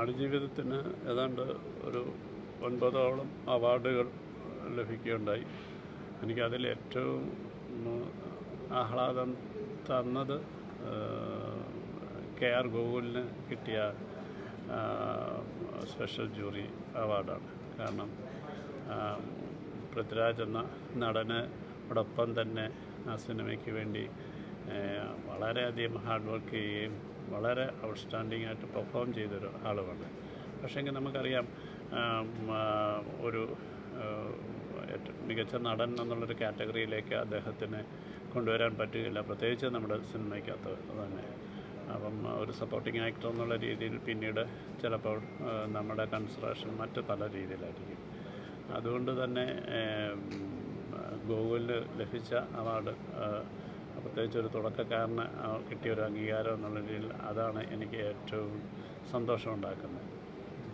ആടുജീവിതത്തിന് ഏതാണ്ട് ഒരു ഒൻപതോളം അവാർഡുകൾ ലഭിക്കുകയുണ്ടായി. എനിക്കതിൽ ഏറ്റവും ആഹ്ലാദം തന്നത് കെ ആർ ഗോകുലിന് കിട്ടിയ സ്പെഷ്യൽ ജൂറി അവാർഡാണ്. കാരണം പൃഥ്വിരാജ് എന്ന നടനോടൊപ്പം തന്നെ ആ സിനിമയ്ക്ക് വേണ്ടി വളരെയധികം ഹാർഡ് വർക്ക് ചെയ്യുകയും വളരെ ഔട്ട്സ്റ്റാൻഡിംഗ് ആയിട്ട് പെർഫോം ചെയ്തൊരു ആളുമാണ്. പക്ഷേങ്കിൽ നമുക്കറിയാം ഒരു മികച്ച നടൻ എന്നുള്ളൊരു കാറ്റഗറിയിലേക്ക് അദ്ദേഹത്തിന് കൊണ്ടുവരാൻ പറ്റുകയില്ല. പ്രത്യേകിച്ച് നമ്മുടെ സിനിമയ്ക്കകത്ത് തന്നെ. അപ്പം ഒരു സപ്പോർട്ടിംഗ് ആക്ടർ എന്നുള്ള രീതിയിൽ പിന്നീട് ചിലപ്പോൾ നമ്മുടെ കൺസറേഷൻ മറ്റ് പല രീതിയിലായിരിക്കും. അതുകൊണ്ട് തന്നെ ഗൂഗിളിൽ ലഭിച്ച അവാർഡ് പ്രത്യേകിച്ച് ഒരു തുടക്കക്കാരന് കിട്ടിയ ഒരു അംഗീകാരം എന്നുള്ള രീതിയിൽ അതാണ് എനിക്ക് ഏറ്റവും സന്തോഷമുണ്ടാക്കുന്നത്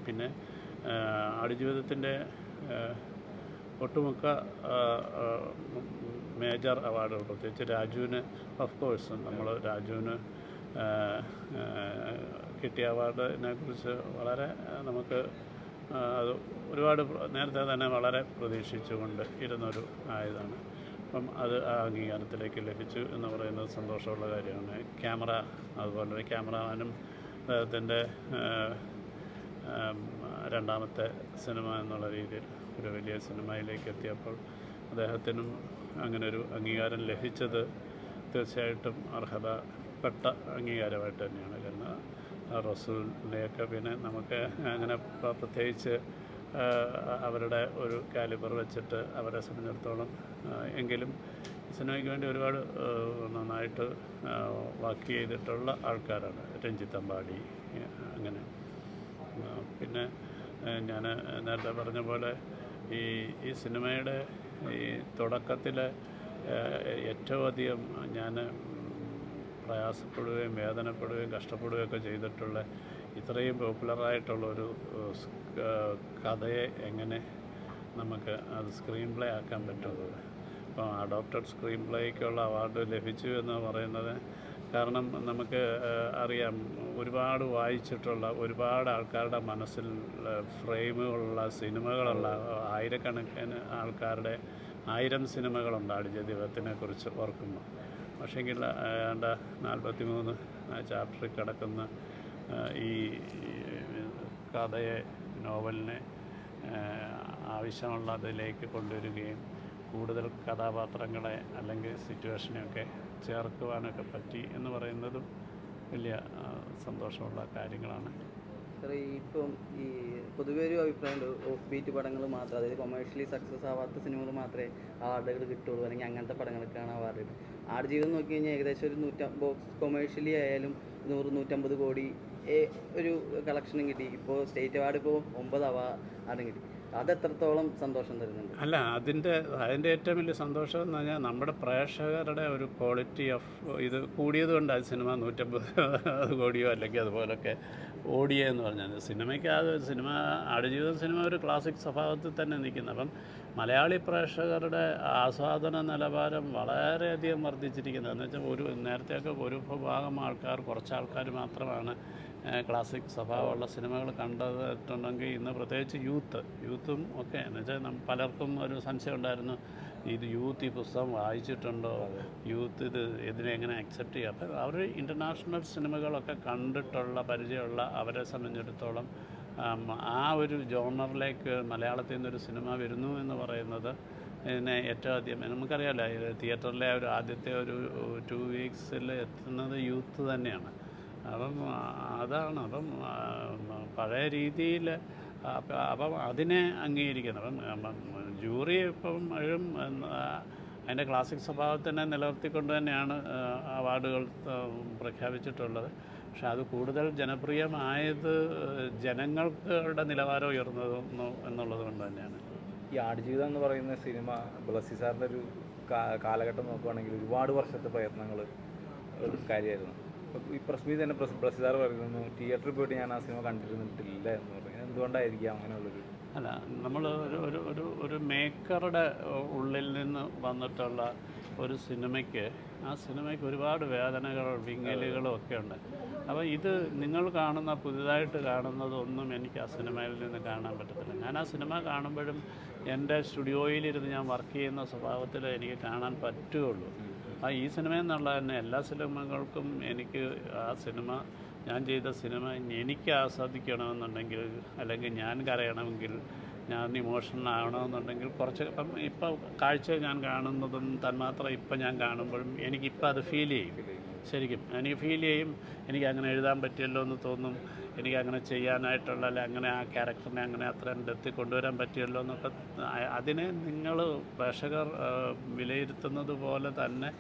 പിന്നെ ആടുജീവിതത്തിന്റെ ഒട്ടുമുക്ക മേജർ അവാർഡുകൾ പ്രത്യേകിച്ച് രാജുവിന് ഓഫ് കോഴ്സ് നമ്മൾ രാജുവിന് കിട്ടിയ അവാർഡിനെ കുറിച്ച് വളരെ നമുക്ക് അത് ഒരുപാട് നേരത്തെ തന്നെ വളരെ പ്രതീക്ഷിച്ചുകൊണ്ട് ഇരുന്നൊരു ആയതാണ്. അപ്പം അത് ആ അംഗീകാരത്തിലേക്ക് ലഭിച്ചു എന്ന് പറയുന്നത് സന്തോഷമുള്ള കാര്യമാണ്. ക്യാമറ അതുപോലെ ക്യാമറമാനും അദ്ദേഹത്തിന്റെ രണ്ടാമത്തെ സിനിമ എന്നുള്ള രീതിയിൽ ഒരു വലിയ സിനിമയിലേക്ക് എത്തിയപ്പോൾ അദ്ദേഹത്തിനും അങ്ങനെ ഒരു അംഗീകാരം ലഭിച്ചത് തീർച്ചയായിട്ടും അർഹതപ്പെട്ട അംഗീകാരമായിട്ട് തന്നെയാണ്. കാരണം റസൂലിനെയൊക്കെ പിന്നെ നമുക്ക് അങ്ങനെ പ്രത്യേകിച്ച് അവരുടെ ഒരു കാലിബർ വെച്ചിട്ട് അവരെ സംബന്ധിച്ചിടത്തോളം എങ്കിലും സിനിമയ്ക്ക് വേണ്ടി ഒരുപാട് നന്നായിട്ട് വർക്ക് ചെയ്തിട്ടുള്ള ആൾക്കാരാണ്. രഞ്ജിത്ത് അമ്പാടി അങ്ങനെ. പിന്നെ ഞാൻ നേരത്തെ പറഞ്ഞ പോലെ ഈ ഈ സിനിമയുടെ ഈ തുടക്കത്തിൽ ഏറ്റവും അധികം ഞാൻ പ്രയാസപ്പെടുകയും വേദനപ്പെടുകയും കഷ്ടപ്പെടുകയൊക്കെ ചെയ്തിട്ടുള്ള ഇത്രയും പോപ്പുലറായിട്ടുള്ള ഒരു ഏഹ്, സ്- ഏഹ്, കഥയെ എങ്ങനെ നമുക്ക് അത് സ്ക്രീൻ പ്ലേ ആക്കാൻ പറ്റുന്നത്? അപ്പോൾ അഡോപ്റ്റഡ് സ്ക്രീൻ പ്ലേക്കുള്ള അവാർഡ് ലഭിച്ചു എന്ന് പറയുന്നത് കാരണം നമുക്ക് അറിയാം ഒരുപാട് വായിച്ചിട്ടുള്ള ഒരുപാട് ആൾക്കാരുടെ മനസ്സിൽ ഫ്രെയിമുകളുള്ള സിനിമകളുള്ള ആയിരക്കണക്കിന് ആൾക്കാരുടെ ആയിരം സിനിമകളുണ്ട് ദൈവത്തിനെ കുറിച്ച് ഓർക്കുമ്പോൾ. പക്ഷേങ്കിൽ ഏതാണ്ട് നാൽപ്പത്തി മൂന്ന് ചാപ്റ്ററിൽ കിടക്കുന്ന ഈ കഥയെ നോവലിനെ ആവശ്യമുള്ള അതിലേക്ക് കൊണ്ടുവരികയും കൂടുതൽ കഥാപാത്രങ്ങളെ അല്ലെങ്കിൽ സിറ്റുവേഷനെയൊക്കെ ചേർക്കുവാനൊക്കെ പറ്റി എന്ന് പറയുന്നതും വലിയ സന്തോഷമുള്ള കാര്യങ്ങളാണ്. ഇപ്പം ഈ പൊതുവെ ഒരു അഭിപ്രായമുണ്ട് ഓഫ് ബീറ്റ് പടങ്ങൾ മാത്രം അതായത് കൊമേഴ്ഷ്യലി സക്സസ് ആവാത്ത സിനിമകൾ മാത്രമേ അവാർഡുകൾ കിട്ടുള്ളൂ അല്ലെങ്കിൽ അങ്ങനത്തെ പടങ്ങൾക്കാണ് അവാർഡ് ആടുജീവിതം നോക്കി കഴിഞ്ഞാൽ ഏകദേശം ഒരു നൂറ്റ ബോക്സ് കൊമേഴ്ഷ്യലി ആയാലും നൂറ് നൂറ്റമ്പത് കോടി ഒരു കളക്ഷനും കിട്ടി. ഇപ്പോൾ സ്റ്റേറ്റ് അവാർഡ് ഇപ്പോൾ ഒമ്പത് അവാർഡും കിട്ടി. അത് എത്രത്തോളം സന്തോഷം തരുന്നുണ്ട്? അല്ല അതിന്റെ അതിന്റെ ഏറ്റവും വലിയ സന്തോഷം എന്ന് പറഞ്ഞാൽ നമ്മുടെ പ്രേക്ഷകരുടെ ഒരു ക്വാളിറ്റി ഓഫ് ഇത് കൂടിയത് ആ സിനിമ നൂറ്റമ്പത് കോടിയോ അല്ലെങ്കിൽ അതുപോലൊക്കെ ഓടിയെന്ന് പറഞ്ഞാൽ സിനിമയ്ക്ക് അത് സിനിമ ആടുജീവിതം സിനിമ ഒരു ക്ലാസിക് സ്വഭാവത്തിൽ തന്നെ നിൽക്കുന്നു. അപ്പം മലയാളി പ്രേക്ഷകരുടെ ആസ്വാദന നിലവാരം വളരെയധികം വർദ്ധിച്ചിരിക്കുന്നത് എന്ന് വെച്ചാൽ ഒരു നേരത്തെയൊക്കെ ഒരു ഭാഗം ആൾക്കാർ കുറച്ച് ആൾക്കാർ മാത്രമാണ് ക്ലാസിക് സ്വഭാവമുള്ള സിനിമകൾ കണ്ടിട്ടുണ്ടെങ്കിൽ ഇന്ന് പ്രത്യേകിച്ച് യൂത്ത് യൂത്തും ഒക്കെ എന്ന് വെച്ചാൽ പലർക്കും ഒരു സംശയം ഉണ്ടായിരുന്നു. ഇത് യൂത്ത് ഈ പുസ്തകം വായിച്ചിട്ടുണ്ടോ? യൂത്ത് ഇത് ഇതിനെ എങ്ങനെ അക്സെപ്റ്റ് ചെയ്യുക അപ്പം അവർ ഇന്റർനാഷണൽ സിനിമകളൊക്കെ കണ്ടിട്ടുള്ള പരിചയമുള്ള അവരെ സംബന്ധിച്ചിടത്തോളം ആ ഒരു ജോണറിലേക്ക് മലയാളത്തിൽ നിന്നൊരു സിനിമ വരുന്നു എന്ന് പറയുന്നത് ഇതിനെ ഏറ്റവും ആദ്യം നമുക്കറിയാമല്ലോ തിയേറ്ററിലെ ഒരു ആദ്യത്തെ ഒരു ടു വീക്സിൽ എത്തുന്നത് യൂത്ത് തന്നെയാണ്. അപ്പം അതാണ്. അപ്പം പഴയ രീതിയിൽ അപ്പം അതിനെ അംഗീകരിക്കുന്നത്. അപ്പം ജൂറി ഇപ്പം എഴും അതിന്റെ ക്ലാസിക് സ്വഭാവത്തിനെ നിലനിർത്തിക്കൊണ്ട് തന്നെയാണ് അവാർഡുകൾ പ്രഖ്യാപിച്ചിട്ടുള്ളത്. പക്ഷെ അത് കൂടുതൽ ജനപ്രിയമായത് ജനങ്ങൾക്കുടെ നിലവാരം ഉയർന്നത് എന്നുള്ളത് കൊണ്ട് തന്നെയാണ്. ഈ ആടുജീവിതം എന്ന് പറയുന്ന സിനിമ ബ്ലസ്സി സാറിന്റെ ഒരു കാലഘട്ടം നോക്കുകയാണെങ്കിൽ ഒരുപാട് വർഷത്തെ പ്രയത്നങ്ങൾ ഒരു കാര്യമായിരുന്നു. ഈ പ്രസ് മീ തന്നെ പ്രസ് ബ്ലസ്സി സാർ പറയുന്നു തിയേറ്ററിൽ പോയിട്ട് ഞാൻ ആ സിനിമ കണ്ടിരുന്നിട്ടില്ല എന്ന് പറയുന്നത്. എന്തുകൊണ്ടായിരിക്കാം അങ്ങനെയുള്ളൊരു അല്ല നമ്മൾ ഒരു ഒരു ഒരു ഒരു മേക്കറുടെ ഉള്ളിൽ നിന്ന് വന്നിട്ടുള്ള ഒരു സിനിമയ്ക്ക് ആ സിനിമയ്ക്ക് ഒരുപാട് വേദനകളോ വിങ്ങലുകളും ഒക്കെ ഉണ്ട്. അപ്പോൾ ഇത് നിങ്ങൾ കാണുന്ന പുതുതായിട്ട് കാണുന്നതൊന്നും എനിക്ക് ആ സിനിമയിൽ നിന്ന് കാണാൻ പറ്റത്തില്ല. ഞാൻ ആ സിനിമ കാണുമ്പോഴും എന്റെ സ്റ്റുഡിയോയിലിരുന്ന് ഞാൻ വർക്ക് ചെയ്യുന്ന സ്വഭാവത്തിൽ എനിക്ക് കാണാൻ പറ്റുകയുള്ളൂ. ആ ഈ സിനിമ എന്നുള്ള തന്നെ എല്ലാ സിനിമകൾക്കും എനിക്ക് ആ സിനിമ ഞാൻ ചെയ്ത സിനിമ എനിക്ക് ആസ്വദിക്കണമെന്നുണ്ടെങ്കിൽ അല്ലെങ്കിൽ ഞാൻ കരയണമെങ്കിൽ ഞാൻ ഇമോഷണൽ ആവണമെന്നുണ്ടെങ്കിൽ കുറച്ച് ഇപ്പം ഇപ്പോൾ കാഴ്ച ഞാൻ കാണുന്നതും തന്മാത്രം ഇപ്പം ഞാൻ കാണുമ്പോഴും എനിക്കിപ്പോൾ അത് ഫീൽ ചെയ്യും. ശരിക്കും എനിക്ക് ഫീൽ ചെയ്യും എനിക്ക് അങ്ങനെ എഴുതാൻ പറ്റിയല്ലോ എന്ന് തോന്നും എനിക്ക് അങ്ങനെ ചെയ്യാനായിട്ടുള്ള അല്ലെ അങ്ങനെ ആ ക്യാരക്ടറിനെ അങ്ങനെ അത്രയും ഡെത്തി കൊണ്ടുവരാൻ പറ്റിയല്ലോ എന്നൊക്കെ അതിനെ നിങ്ങൾ പ്രേക്ഷകർ വിലയിരുത്തുന്നത് പോലെ തന്നെ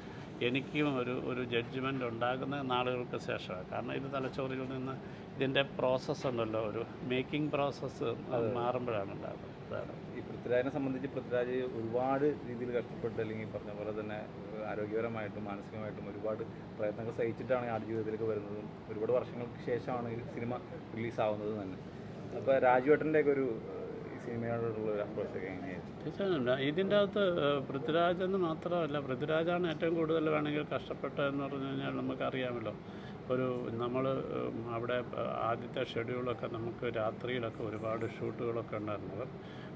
എനിക്കും ഒരു ഒരു ജഡ്ജ്മെന്റ് ഉണ്ടാകുന്ന നാളുകൾക്ക് ശേഷമാണ്. കാരണം ഇത് തലച്ചോറിൽ നിന്ന് ഇതിന്റെ പ്രോസസ്സ് ഉണ്ടല്ലോ ഒരു മേക്കിംഗ് പ്രോസസ്സ് അത് മാറുമ്പോഴാണ് ഉണ്ടാകുന്നത്. ഈ പൃഥ്വിരാജിനെ സംബന്ധിച്ച് പൃഥ്വിരാജ് ഒരുപാട് രീതിയിൽ കഷ്ടപ്പെട്ട് അല്ലെങ്കിൽ പറഞ്ഞ പോലെ തന്നെ ആരോഗ്യപരമായിട്ടും മാനസികമായിട്ടും ഒരുപാട് പ്രയത്നങ്ങൾ സഹിച്ചിട്ടാണ് ആ ആടുജീവിതത്തിലേക്ക് വരുന്നതും ഒരുപാട് വർഷങ്ങൾക്ക് ശേഷമാണ് ഈ സിനിമ റിലീസാവുന്നത് തന്നെ. അപ്പോൾ രാജുവേട്ടന്റെയൊക്കെ ഒരു സിനിമയോടുള്ള തീർച്ചയായും ഇതിന്റെ അകത്ത് പൃഥ്വിരാജ് എന്ന് മാത്രമല്ല പൃഥ്വിരാജാണ് ഏറ്റവും കൂടുതൽ വേണമെങ്കിൽ കഷ്ടപ്പെട്ടതെന്ന് പറഞ്ഞു കഴിഞ്ഞാൽ നമുക്കറിയാമല്ലോ. ഒരു നമ്മൾ അവിടെ ആദ്യത്തെ ഷെഡ്യൂളൊക്കെ നമുക്ക് രാത്രിയിലൊക്കെ ഒരുപാട് ഷൂട്ടുകളൊക്കെ ഉണ്ടായിരുന്നു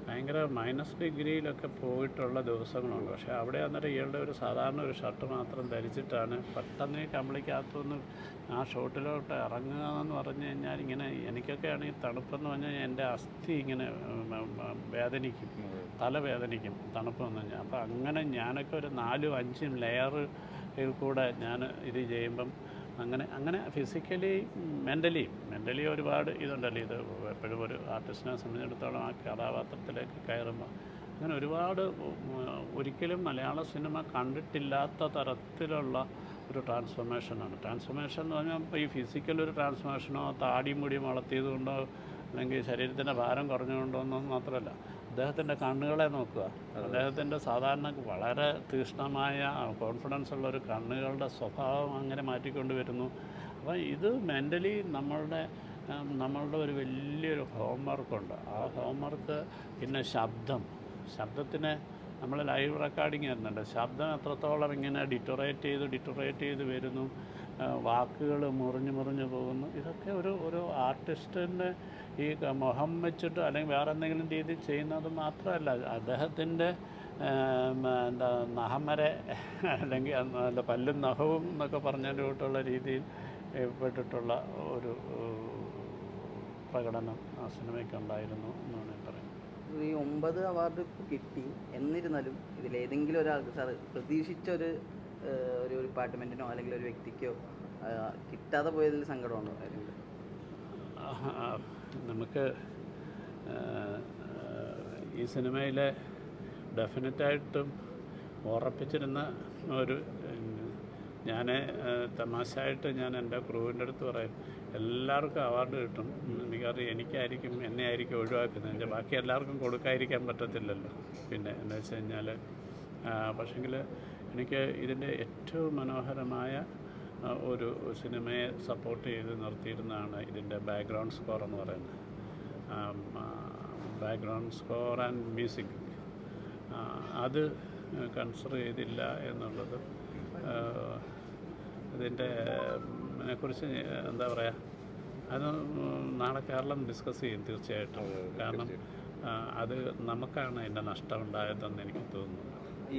ഭയങ്കര മൈനസ് ഡിഗ്രിയിലൊക്കെ പോയിട്ടുള്ള ദിവസങ്ങളുണ്ട്. പക്ഷേ അവിടെ അന്നേരം ഇയാളുടെ ഒരു സാധാരണ ഒരു ഷർട്ട് മാത്രം ധരിച്ചിട്ടാണ് പെട്ടെന്ന് കമ്പിളിക്കകത്തുനിന്ന് ആ ഷോട്ടിലോട്ട് ഇറങ്ങുക എന്ന് പറഞ്ഞു കഴിഞ്ഞാൽ ഇങ്ങനെ എനിക്കൊക്കെ ആണെങ്കിൽ തണുപ്പെന്ന് പറഞ്ഞാൽ എന്റെ അസ്ഥി ഇങ്ങനെ വേദനിക്കും തല വേദനിക്കും. തണുപ്പ് വന്നു കഴിഞ്ഞാൽ അപ്പോൾ അങ്ങനെ ഞാനൊക്കെ ഒരു നാലും അഞ്ചും ലെയറിൽ കൂടെ ഞാൻ ഇത് ചെയ്യുമ്പം അങ്ങനെ അങ്ങനെ ഫിസിക്കലി മെന്റലി മെന്റലി ഒരുപാട് ഇതുണ്ടല്ലോ. ഇത് എപ്പോഴും ഒരു ആർട്ടിസ്റ്റിനെ സംബന്ധിച്ചിടത്തോളം ആ കഥാപാത്രത്തിലേക്ക് കയറുമ്പോൾ അങ്ങനെ ഒരുപാട് ഒരിക്കലും മലയാള സിനിമ കണ്ടിട്ടില്ലാത്ത തരത്തിലുള്ള ഒരു ട്രാൻസ്ഫോർമേഷനാണ് ട്രാൻസ്ഫോർമേഷൻ എന്ന് പറഞ്ഞാൽ ഈ ഫിസിക്കൽ ഒരു ട്രാൻസ്ഫോർമേഷനോ താടി മുടി വളർത്തിയത് കൊണ്ടോ അല്ലെങ്കിൽ ശരീരത്തിന്റെ ഭാരം കുറഞ്ഞുകൊണ്ടോ എന്നൊന്നും മാത്രമല്ല. അദ്ദേഹത്തിന്റെ കണ്ണുകളെ നോക്കുക. അദ്ദേഹത്തിന്റെ സാധാരണ വളരെ തീഷ്ണമായ കോൺഫിഡൻസ് ഉള്ള ഒരു കണ്ണുകളുടെ സ്വഭാവം അങ്ങനെ മാറ്റിക്കൊണ്ട് വരുന്നു. അപ്പോൾ ഇത് മെന്റലി നമ്മളുടെ നമ്മളുടെ ഒരു വലിയൊരു ഹോംവർക്കുണ്ട് ആ ഹോംവർക്ക് പിന്നെ ശബ്ദം. ശബ്ദത്തിന് നമ്മൾ ലൈവ് റെക്കോർഡിങ് വരുന്നുണ്ട്. ശബ്ദം എത്രത്തോളം ഇങ്ങനെ ഡിറ്ററേറ്റ് ചെയ്ത് ഡിറ്ററേറ്റ് ചെയ്ത് വരുന്നു. വാക്കുകൾ മുറിഞ്ഞ് മുറിഞ്ഞ് പോകുന്നു. ഇതൊക്കെ ഒരു ഒരു ആർട്ടിസ്റ്റിന്റെ ഈ മുഖം വെച്ചിട്ട് അല്ലെങ്കിൽ വേറെ എന്തെങ്കിലും രീതിയിൽ ചെയ്യുന്നത് മാത്രമല്ല. അദ്ദേഹത്തിന്റെ എന്താ നഹമരെ അല്ലെങ്കിൽ അല്ല പല്ലും നഹവും എന്നൊക്കെ പറഞ്ഞതിലോട്ടുള്ള രീതിയിൽ പെട്ടിട്ടുള്ള ഒരു പ്രകടനം ആ സിനിമയ്ക്ക് ഉണ്ടായിരുന്നു എന്നാണ് പറയുന്നത്. ഈ ഒമ്പത് അവാർഡ് കിട്ടി. എന്നിരുന്നാലും ഇതിലേതെങ്കിലും ഒരാൾക്ക് സാർ പ്രതീക്ഷിച്ച ഒരു ഒരു ഡിപ്പാർട്ട്മെന്റിനോ അല്ലെങ്കിൽ ഒരു വ്യക്തിക്കോ കിട്ടാതെ പോയതിൽ സങ്കടമുണ്ടോ ആ, നമുക്ക് ഈ സിനിമയിലെ ഡെഫിനറ്റായിട്ടും ഉറപ്പിച്ചിരുന്ന ഒരു ഞാൻ തമാശയായിട്ട് ഞാൻ എന്റെ ക്രൂവിന്റെ അടുത്ത് പറയും എല്ലാവർക്കും അവാർഡ് കിട്ടും. എനിക്കറിയാം എനിക്കായിരിക്കും എന്നെ ആയിരിക്കും ഒഴിവാക്കുന്നത്. എന്റെ ബാക്കി എല്ലാവർക്കും കൊടുക്കാതിരിക്കാൻ പറ്റത്തില്ലല്ലോ. പിന്നെ എന്ന് വെച്ച് കഴിഞ്ഞാൽ പക്ഷെങ്കിൽ എനിക്ക് ഇതിന്റെ ഏറ്റവും മനോഹരമായ ഒരു സിനിമയെ സപ്പോർട്ട് ചെയ്ത് നിർത്തിയിരുന്നതാണ് ഇതിന്റെ ബാക്ക്ഗ്രൗണ്ട് സ്കോർ എന്ന് പറയുന്നത്. Background score and music. അത് കൺസിഡർ ചെയ്തില്ല എന്നുള്ളത് ഇതിന്റെ കുറിച്ച് എന്താ പറയുക അത് നാളെ കേരളം ഡിസ്കസ് ചെയ്യും തീർച്ചയായിട്ടും. കാരണം അത് നമുക്കാണ് അതിന്റെ നഷ്ടം ഉണ്ടായതെന്ന് എനിക്ക് തോന്നുന്നു. ഈ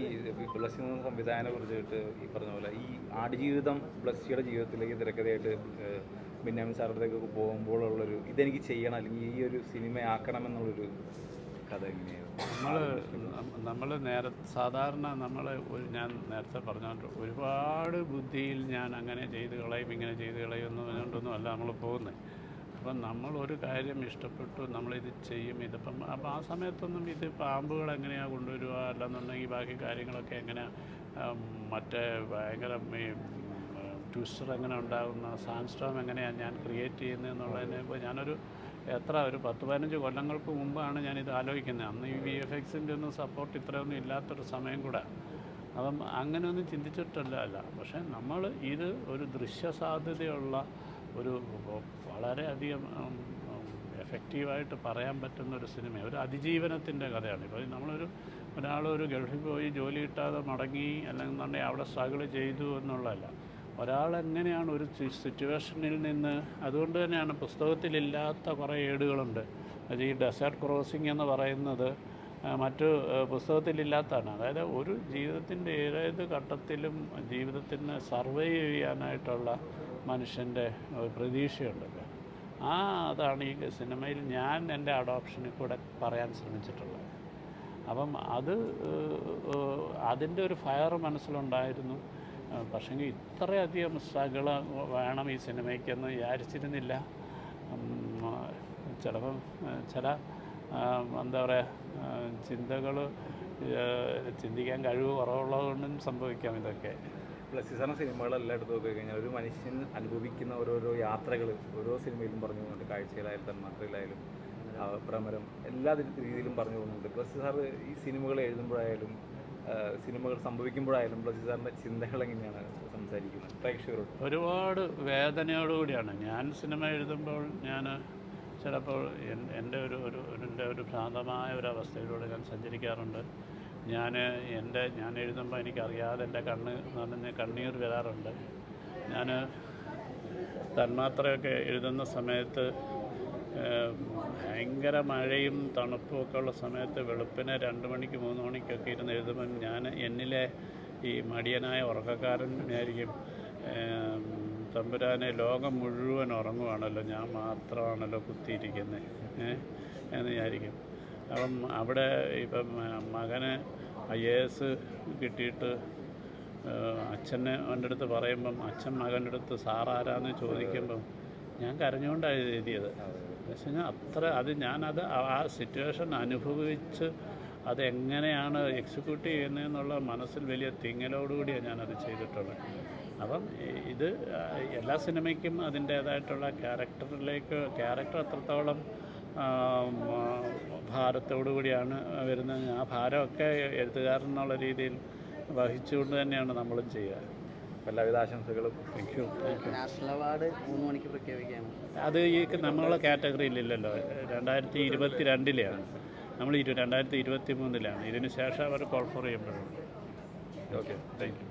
ബ്ലസ്സി സംവിധാനത്തെ സംവിധായകനെ കുറിച്ചിട്ട് ഈ പറഞ്ഞ പോലെ ഈ ആടുജീവിതം ബ്ലസ്സിയുടെ ജീവിതത്തിലേക്ക് തിരക്കഥയായിട്ട് ബിന്നാമിൻ ബെന്യാമിൻ സാറിന്റെ പോകുമ്പോഴുള്ളൊരു ഇതെനിക്ക് ചെയ്യണം അല്ലെങ്കിൽ ഈ ഒരു സിനിമയാക്കണം എന്നുള്ളൊരു കഥ എങ്ങനെയായിരുന്നു നമ്മൾ നമ്മൾ നേര സാധാരണ നമ്മൾ ഞാൻ നേരത്തെ പറഞ്ഞുകൊണ്ട് ഒരുപാട് ബുദ്ധിയിൽ ഞാൻ അങ്ങനെ ചെയ്ത് കളയും ഇങ്ങനെ ചെയ്ത് കളയും എന്ന് പറഞ്ഞുകൊണ്ടൊന്നും അല്ല നമ്മൾ പോകുന്നത് അപ്പം നമ്മൾ ഒരു കാര്യം ഇഷ്ടപ്പെട്ടു നമ്മളിത് ചെയ്യും ഇതിപ്പം അപ്പം ആ സമയത്തൊന്നും ഇത് പാമ്പുകൾ എങ്ങനെയാണ് കൊണ്ടുവരിക? അല്ലെന്നുണ്ടെങ്കിൽ ബാക്കി കാര്യങ്ങളൊക്കെ എങ്ങനെയാണ് മറ്റേ ഭയങ്കര ഈ ട്വിസ്റ്റർ എങ്ങനെ ഉണ്ടാകുന്ന സാൻസ്ട്രോം എങ്ങനെയാണ് ഞാൻ ക്രിയേറ്റ് ചെയ്യുന്നതെന്നുള്ളതിനെ ഇപ്പോൾ ഞാനൊരു എത്ര ഒരു പത്ത് പതിനഞ്ച് കൊല്ലങ്ങൾക്ക് മുമ്പാണ് ഞാനിത് ആലോചിക്കുന്നത്. അന്ന് ഈ വി എഫ് എക്സിന്റെ ഒന്നും സപ്പോർട്ട് ഇത്രയൊന്നും ഇല്ലാത്തൊരു സമയം കൂടെ. അപ്പം അങ്ങനെയൊന്നും ചിന്തിച്ചിട്ടല്ല അല്ല. പക്ഷേ നമ്മൾ ഇത് ഒരു ദൃശ്യസാധ്യതയുള്ള ഒരു വളരെയധികം എഫക്റ്റീവായിട്ട് പറയാൻ പറ്റുന്ന ഒരു സിനിമ ഒരു അതിജീവനത്തിന്റെ കഥയാണ്. ഇപ്പോൾ നമ്മളൊരു ഒരാൾ ഒരു ഗൾഫിൽ പോയി ജോലി കിട്ടാതെ മടങ്ങി അല്ലെന്നുണ്ടെങ്കിൽ അവിടെ സ്ട്രഗിൾ ചെയ്തു എന്നുള്ളതല്ല. ഒരാൾ എങ്ങനെയാണ് ഒരു സിറ്റുവേഷനിൽ നിന്ന് അതുകൊണ്ട് തന്നെയാണ് പുസ്തകത്തിലില്ലാത്ത കുറേ ഏടുകളുണ്ട്. അത് ഈ ഡെസേർട്ട് ക്രോസിംഗ് എന്ന് പറയുന്നത് മറ്റു പുസ്തകത്തിലില്ലാത്തതാണ്. അതായത് ഒരു ജീവിതത്തിന്റെ ഏത് ഘട്ടത്തിലും ജീവിതത്തിന് സർവൈവ് ചെയ്യാനായിട്ടുള്ള മനുഷ്യന്റെ പ്രതീക്ഷയുണ്ടല്ലോ ആ അതാണ് ഈ സിനിമയിൽ ഞാൻ എന്റെ അഡോപ്ഷനിൽ കൂടെ പറയാൻ ശ്രമിച്ചിട്ടുള്ളത്. അപ്പം അത് അതിന്റെ ഒരു ഫയർ മനസ്സിലുണ്ടായിരുന്നു. പക്ഷേങ്കിൽ ഇത്രയധികം സ്ട്രഗിൾ വേണം ഈ സിനിമയ്ക്കെന്ന് വിചാരിച്ചിരുന്നില്ല. ചിലപ്പം ചില എന്താ പറയുക ചിന്തകൾ ചിന്തിക്കാൻ കഴിവ് കുറവുള്ളതുകൊണ്ടും സംഭവിക്കാം ഇതൊക്കെ. പ്ലസ് സാറിന്റെ സിനിമകളെല്ലാം എടുത്ത് നോക്കി കഴിഞ്ഞാൽ ഒരു മനുഷ്യൻ അനുഭവിക്കുന്ന ഓരോരോ യാത്രകൾ ഓരോ സിനിമയിലും പറഞ്ഞു പോകുന്നുണ്ട്. കാഴ്ചയിലായാലും തന്മാത്രയിലായാലും ഭ്രമരം എല്ലാ രീതിയിലും പറഞ്ഞു പോകുന്നുണ്ട്. പ്ലസ് സാറ് ഈ സിനിമകൾ എഴുതുമ്പോഴായാലും സിനിമകൾ സംഭവിക്കുമ്പോഴായാലും ബ്ലസ്സി സാറിന്റെ ചിന്തകൾ എങ്ങനെയാണ് സംസാരിക്കുന്നത്? പ്രേക്ഷകരോട്. ഒരുപാട് വേദനയോടുകൂടിയാണ്. ഞാൻ സിനിമ എഴുതുമ്പോൾ ഞാൻ ചിലപ്പോൾ എൻ- എന്റെ ഒരു ഒരു എന്റെ ഒരു ഭ്രാന്തമായ ഒരു അവസ്ഥയിലൂടെ ഞാൻ സഞ്ചരിക്കാറുണ്ട്. ഞാൻ എന്റെ ഞാൻ എഴുതുമ്പോൾ എനിക്കറിയാതെ എന്റെ കണ്ണ് നനഞ്ഞ് കണ്ണീർ വരാറുണ്ട്. ഞാൻ തന്മാത്രയൊക്കെ എഴുതുന്ന സമയത്ത് ഭയങ്കര മഴയും തണുപ്പും ഒക്കെ ഉള്ള സമയത്ത് വെളുപ്പിനെ രണ്ട് മണിക്ക് മൂന്ന് മണിക്കൊക്കെ ഇരുന്ന് എഴുതുമ്പം ഞാൻ എന്നിലെ ഈ മടിയനായ ഉറക്കക്കാരൻ ആയിരിക്കും. തമ്പുരാനെ ലോകം മുഴുവൻ ഉറങ്ങുവാണല്ലോ ഞാൻ മാത്രമാണല്ലോ കുത്തിയിരിക്കുന്നത് എന്ന് വിചാരിക്കും. അപ്പം അവിടെ ഇപ്പം മകന് ഐ എ എസ് കിട്ടിയിട്ട് അച്ഛനെ അവന്റെ അടുത്ത് പറയുമ്പം അച്ഛൻ മകന്റെ അടുത്ത് സാറാരാന്ന് ചോദിക്കുമ്പം ഞാൻ കരഞ്ഞുകൊണ്ടാണ് എഴുതിയത്. പക്ഷേ ഞാൻ അത്ര അത് ഞാനത് ആ- സിറ്റുവേഷൻ അനുഭവിച്ച് അതെങ്ങനെയാണ് എക്സിക്യൂട്ട് ചെയ്യുന്നതെന്നുള്ള മനസ്സിൽ വലിയ തിങ്ങലോടുകൂടിയാണ് ഞാനത് ചെയ്തിട്ടുള്ളത്. അപ്പം ഇത് എല്ലാ സിനിമയ്ക്കും അതിന്റേതായിട്ടുള്ള ക്യാരക്ടറിലേക്ക് ക്യാരക്ടർ അത്രത്തോളം ഭാരത്തോടു കൂടിയാണ് വരുന്നത്. ആ ഭാരമൊക്കെ എഴുത്തുകാരൻ എന്നുള്ള രീതിയിൽ വഹിച്ചുകൊണ്ട് തന്നെയാണ് നമ്മളും ചെയ്യുക. എല്ലാവിധ ആശംസകളും. താങ്ക് യു നാഷണൽ അവാർഡ് മൂന്ന് മണിക്ക് പ്രഖ്യാപിക്കുകയാണ്. അത് ഈ നമ്മളുടെ കാറ്റഗറിയിലില്ലല്ലോ രണ്ടായിരത്തി ഇരുപത്തി രണ്ടിലെയാണ് നമ്മൾ ഇരു രണ്ടായിരത്തി ഇരുപത്തി മൂന്നിലാണ് ഇതിന് ശേഷം അവർ കോൾ ഫോർ ചെയ്യുമ്പോഴുള്ളൂ ഓക്കെ താങ്ക് യു